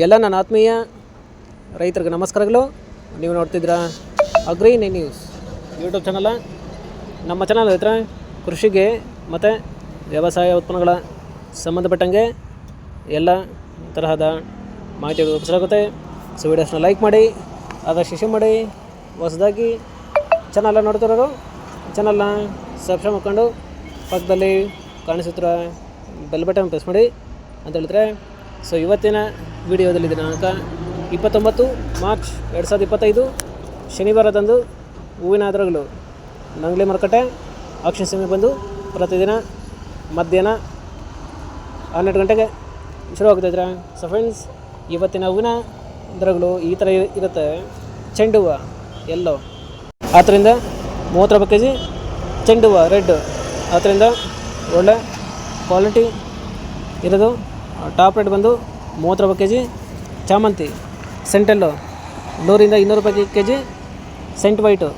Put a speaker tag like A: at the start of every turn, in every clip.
A: ಎಲ್ಲ ನನ್ನ ಆತ್ಮೀಯ ರೈತರಿಗೆ ನಮಸ್ಕಾರಗಳು. ನೀವು ನೋಡ್ತಿದ್ದೀರಾ ಅಗ್ರಿ ನ್ಯೂಸ್ ಯೂಟ್ಯೂಬ್ ಚಾನಲ. ನಮ್ಮ ಚಾನಲ್ ಹತ್ರ ಕೃಷಿಗೆ ಮತ್ತು ವ್ಯವಸಾಯ ಉತ್ಪನ್ನಗಳ ಸಂಬಂಧಪಟ್ಟಂಗೆ ಎಲ್ಲ ತರಹದ ಮಾಹಿತಿಗಳು ರೂಪಿಸಲಾಗುತ್ತೆ ಸೊ ವಿಡಿಯೋಸ್ನ ಲೈಕ್ ಮಾಡಿ, ಆದಷ್ಟು ಶೇರ್ ಮಾಡಿ, ಹೊಸದಾಗಿ ಚಾನಲ್ನ ನೋಡ್ತಿರೋರು ಚಾನಲ್ನ ಸಬ್ಸ್ಕ್ರೈಬ್ ಮಾಡ್ಕೊಂಡು ಪಕ್ಕದಲ್ಲಿ ಕಾಣಿಸುತ್ತಿರೋ ಬೆಲ್ ಬಟನ್ ಪ್ರೆಸ್ ಮಾಡಿ ಅಂತ ಹೇಳಿದ್ರೆ, ಸೊ ಇವತ್ತಿನ ವಿಡಿಯೋದಲ್ಲಿ ದಿನಾಂಕ ಇಪ್ಪತ್ತೊಂಬತ್ತು ಮಾರ್ಚ್ ಎರಡು ಸಾವಿರದ ಇಪ್ಪತ್ತೈದು ಶನಿವಾರದಂದು ಹೂವಿನ ಅದರಗಳು ನಂಗ್ಲಿ ಮಾರುಕಟ್ಟೆ ಆಕ್ಷನ್ ಸಮಯ ಬಂದು ಪ್ರತಿದಿನ ಮಧ್ಯಾಹ್ನ ಹನ್ನೆರಡು ಗಂಟೆಗೆ ಶುರು ಆಗ್ತಾಯಿದ್ರೆ ಸೊ ಫ್ರೆಂಡ್ಸ್ ಇವತ್ತಿನ ಹೂವಿನ ದರಗಳು ಈ ಥರ ಇರುತ್ತೆ. ಚೆಂಡು ಹೂವು ಎಲ್ಲೋ ಆದ್ದರಿಂದ ಮೂವತ್ತು ರೂಪಾಯಿ ಕೆ ಜಿ ಚೆಂಡು ಹೂವು ರೆಡ್ ಆದ್ದರಿಂದ ಒಳ್ಳೆ ಕ್ವಾಲಿಟಿ ಇರೋದು. ಟಾಪ್ ರೇಟ್ ಬಂದು ಮೂವತ್ತು ರೂಪಾಯಿ ಕೆ ಜಿ ಚಾಮಂತಿ ಸೆಂಟಲ್ಲು ನೂರಿಂದ ಇನ್ನೂರು ರೂಪಾಯಿ ಕೆ ಜಿ ಸೆಂಟ್ ವೈಟು,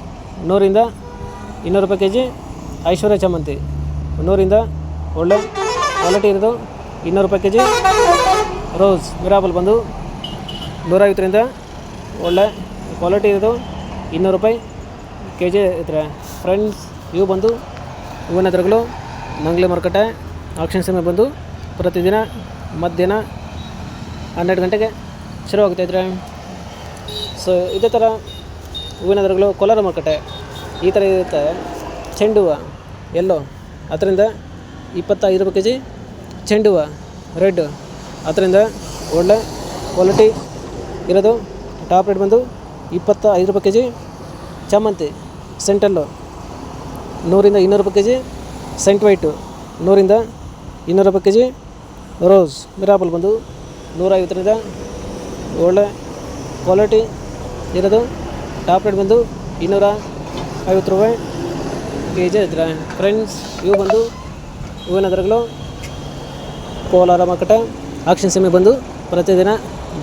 A: ನೂರಿಂದ ಇನ್ನೂರು ರೂಪಾಯಿ ಕೆ ಜಿ ಐಶ್ವರ್ಯ ಚಾಮಂತಿ, ನೂರಿಂದ ಒಳ್ಳೆ ಕ್ವಾಲಿಟಿ ಇರೋದು ಇನ್ನೂರು ರೂಪಾಯಿ ಕೆ ಜಿ ರೋಸ್, ಮಿರಾಬಲ್ ಬಂದು ನೂರೈವತ್ತರಿಂದ ಒಳ್ಳೆ ಕ್ವಾಲಿಟಿ ಇರೋದು ಇನ್ನೂರು ರೂಪಾಯಿ ಕೆ ಜಿ ಇದ್ರೆ. ಫ್ರೆಂಡ್ಸ್, ಇವು ಬಂದು ಹೂವಿನ ಹತ್ರಗಳು ನಂಗ್ಲಿ ಮಾರುಕಟ್ಟೆ, ಆಕ್ಷನ್ ಸಮಯ ಬಂದು ಪ್ರತಿದಿನ ಮಧ್ಯಾಹ್ನ ಹನ್ನೆರಡು ಗಂಟೆಗೆ ಶುರು ಆಗ್ತಾಯಿದ್ರೆ ಸೊ ಇದೇ ಥರ ಹೂವಿನ ದರಗಳು, ಕೋಲಾರ ಮಾರುಕಟ್ಟೆ, ಈ ಥರ ಇರುತ್ತೆ. ಚೆಂಡು ಹೂವು ಎಲ್ಲೋ ಅದರಿಂದ ಇಪ್ಪತ್ತೈದು ರೂಪಾಯಿ ಕೆ ಜಿ ಚೆಂಡು ಹೂವು ರೆಡ್ ಅದರಿಂದ ಒಳ್ಳೆ ಕ್ವಾಲಿಟಿ ಇರೋದು. ಟಾಪ್ ರೇಟ್ ಬಂದು ಇಪ್ಪತ್ತ ಐದು ರೂಪಾಯಿ ಕೆ ಜಿ ಚಾಮಂತಿ ಸೆಂಟಲ್ಲು ನೂರಿಂದ ಇನ್ನೂರು ರೂಪಾಯಿ ಕೆ ಜಿ ಸೆಂಟ್ ವೈಟು ನೂರಿಂದ ಇನ್ನೂರು ರೂಪಾಯಿ ಕೆ ಜಿ ರೋಸ್ ಮಿರಾಬಲ್ ಬಂದು ನೂರೈವತ್ತರಿಂದ ಒಳ್ಳೆ ಕ್ವಾಲಿಟಿ ಇರೋದು. ಟಾಪ್ ರೇಟ್ ಬಂದು ಇನ್ನೂರ ಐವತ್ತು ರೂಪಾಯಿ ಕೆ ಜಿ ಇದ್ರೆ ಫ್ರೆಂಡ್ಸ್ ಇವು ಬಂದು ಹೂವಿನ ದರಗಳು ಕೋಲಾರ ಮಾರ್ಕೆಟ, ಆಕ್ಷನ್ ಸಮಯ ಬಂದು ಪ್ರತಿದಿನ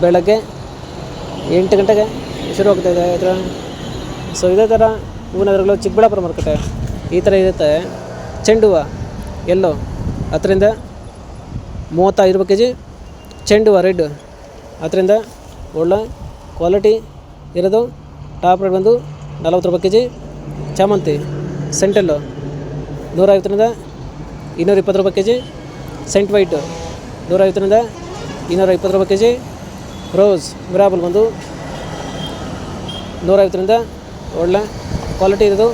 A: ಬೆಳಗ್ಗೆ ಎಂಟು ಗಂಟೆಗೆ ಶುರು ಆಗ್ತಾಯಿದೆ ಇದರ ಸೊ ಇದೇ ಥರ ಹೂವಿನ ದರಗಳು ಚಿಕ್ಕಬಳ್ಳಾಪುರ ಮಾರ್ಕೆಟೆ. ಈ ಥರ ಇರುತ್ತೆ. ಚೆಂಡು ಹೂವು ಎಲ್ಲೋ ಹತ್ತರಿಂದ ಮೂವತ್ತೈದು ರೂಪಾಯಿ ಕೆ ಜಿ ಚೆಂಡು ರೆಡ್. ಅದರಿಂದ ಒಳ್ಳೆ ಕ್ವಾಲಿಟಿ ಇರೋದು. ಟಾಪ್ ರೇಟ್ ಬಂದು ನಲವತ್ತು ರೂಪಾಯಿ ಕೆ ಜಿ ಚಾಮಂತಿ ಸೆಂಟಲ್ಲು ನೂರೈವತ್ತರಿಂದ ಇನ್ನೂರ ಇಪ್ಪತ್ತು ರೂಪಾಯಿ ಕೆ ಜಿ ಸೆಂಟ್ ವೈಟು ನೂರೈವತ್ತರಿಂದ ಇನ್ನೂರ ಇಪ್ಪತ್ತು ರೂಪಾಯಿ ಕೆ ಜಿ ರೋಸ್, ಮಿರಾಬಲ್ ಬಂದು ನೂರೈವತ್ತರಿಂದ ಒಳ್ಳೆ ಕ್ವಾಲಿಟಿ ಇರೋದು.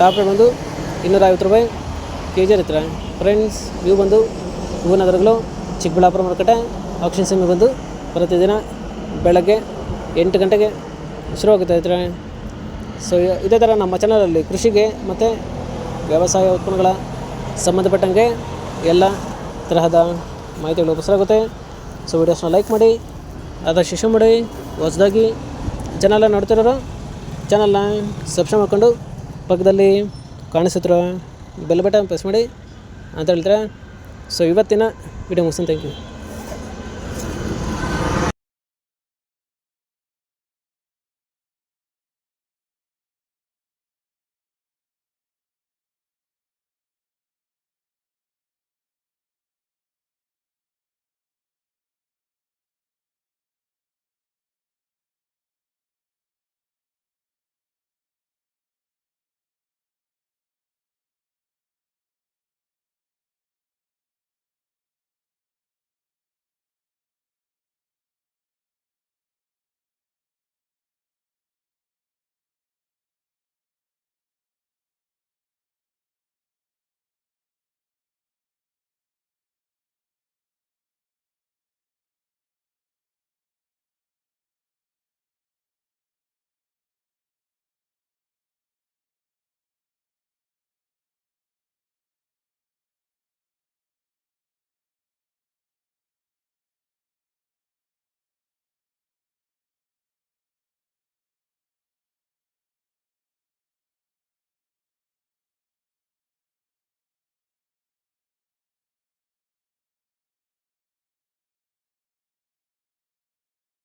A: ಟಾಪ್ ರೇಟ್ ಬಂದು ಇನ್ನೂರ ಐವತ್ತು ರೂಪಾಯಿ ಕೆ ಜಿ ಇರುತ್ತೆ. ಫ್ರೆಂಡ್ಸ್ ಇವು ಬಂದು ಹೂವಿನ ದರಗಳು ಚಿಕ್ಕಬಳ್ಳಾಪುರ ಮಾರ್ಕೆಟೆ ಆಕ್ಷನ್ ಸಮಯ ಬಂದು ಪ್ರತಿದಿನ ಬೆಳಗ್ಗೆ ಎಂಟು ಗಂಟೆಗೆ ಶುರು ಆಗುತ್ತೆ ಇದ್ರೆ ಸೊ ಇದೇ ಥರ ನಮ್ಮ ಚಾನಲಲ್ಲಿ ಕೃಷಿಗೆ ಮತ್ತು ವ್ಯವಸಾಯ ಉತ್ಪನ್ನಗಳ ಸಂಬಂಧಪಟ್ಟಂಗೆ ಎಲ್ಲ ತರಹದ ಮಾಹಿತಿಗಳು ಉಪಸರಾಗುತ್ತೆ ಸೊ ವಿಡಿಯೋಸ್ನ ಲೈಕ್ ಮಾಡಿ ಅದರ ಶಿಶು ಮಾಡಿ, ಹೊಸದಾಗಿ ಚಾನಲ್ನ ನೋಡ್ತಿರೋರು ಚಾನಲ್ನ ಸಬ್ಸ್ಕ್ರೈಬ್ ಮಾಡ್ಕೊಂಡು ಪಕ್ಕದಲ್ಲಿ ಕಾಣಿಸುತ್ತಿರೋ ಬೆಲ್ ಬಟನ್ ಪ್ರೆಸ್ ಮಾಡಿ ಅಂತ ಹೇಳ್ತಾರೆ? ಸೊ ಇವತ್ತಿನ ವಿಡಿಯೋ ಮುಗಿಸ್ತೀನಿ. Thank you